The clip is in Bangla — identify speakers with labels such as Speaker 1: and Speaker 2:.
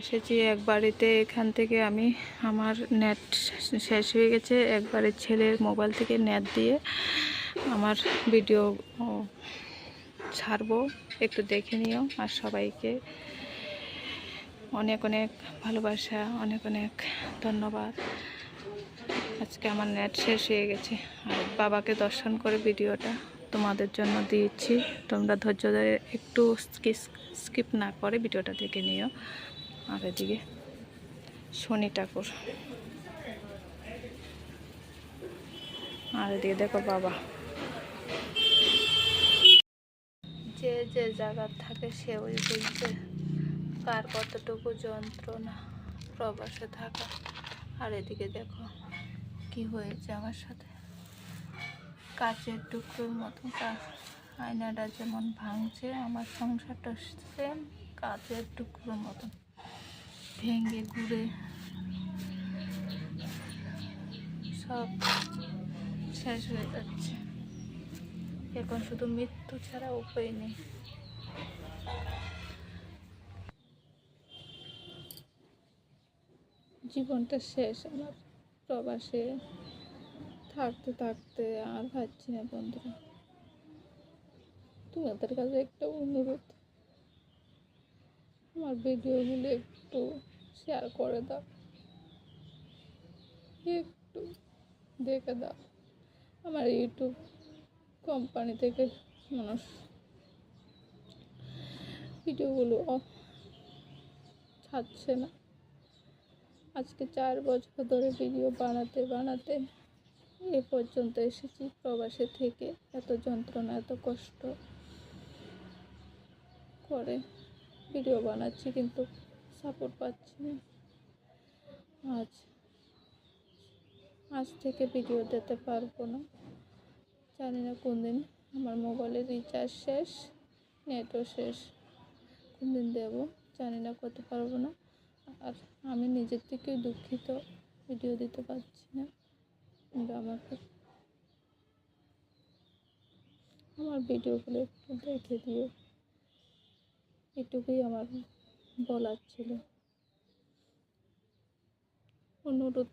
Speaker 1: এসেছি, এক বাড়িতে। এখান থেকে আমি আমার নেট শেষ হয়ে গেছে। একবারে ছেলের মোবাইল থেকে নেট দিয়ে আমার ভিডিও ছাড়বো। একটু দেখে নিও আর সবাইকে। অনেক অনেক ভালোবাসা, অনেক অনেক ধন্যবাদ। আজকে আমার নেট শেষ হয়ে গেছে। আর বাবাকে দর্শন করে ভিডিওটা তোমাদের জন্য দিয়েছি। তোমরা ধৈর্য ধরে একটু স্কিপ না করে ভিডিওটা দেখে নিও। আর এদিকে শনি ঠাকুর। আর এদিকে দেখো বাবা। যে যে জায়গার থাকে সে ওই বুঝবে কার কতটুকু যন্ত্রণা প্রবাসে থাকা। আর এদিকে দেখো কি হয়েছে আমার সাথে। কাচের টুকরোর মতো আয়নাটা যেমন ভাঙছে, আমার সংসারটা সেম কাচের টুকরোর মতন। ভেঙে ঘুরে সব শেষ হয়ে যাচ্ছে। এখন শুধু মৃত্যু ছাড়া উপায় নেই। জীবনটা শেষ, আমার প্রবাসে থাকতে থাকতে আর পাচ্ছি না বন্ধুরা। তোমাদের কাছে একটা অনুরোধ, আমার ভিডিওগুলো একটু শেয়ার করে দাও। একটু দেখে দাও। আমার ইউটিউব কোম্পানি থেকে মানুষ ভিডিওগুলো ছাড়ছে না। আজকে চার বছর ধরে ভিডিও বানাতে বানাতে এ পর্যন্ত এসেছি প্রবাসে থেকে। এত যন্ত্রণা, এত কষ্ট করে ভিডিও বানাচ্ছি কিন্তু সাপোর্ট পাচ্ছি না। আজ আজ থেকে ভিডিও দিতে পারব না। জানি না কোন দিন আমার মোবাইলের রিচার্জ শেষ নেটও শেষ। কোন দিন দেবো, জানি না, করতে পারব না। আর আমি নিজের থেকেই দুঃখিত ভিডিও দিতে পারছি না। আমাকে, আমার ভিডিওগুলো একটু দেখে দিও। এটুকুই আমার বলার ছিল। অনুরোধ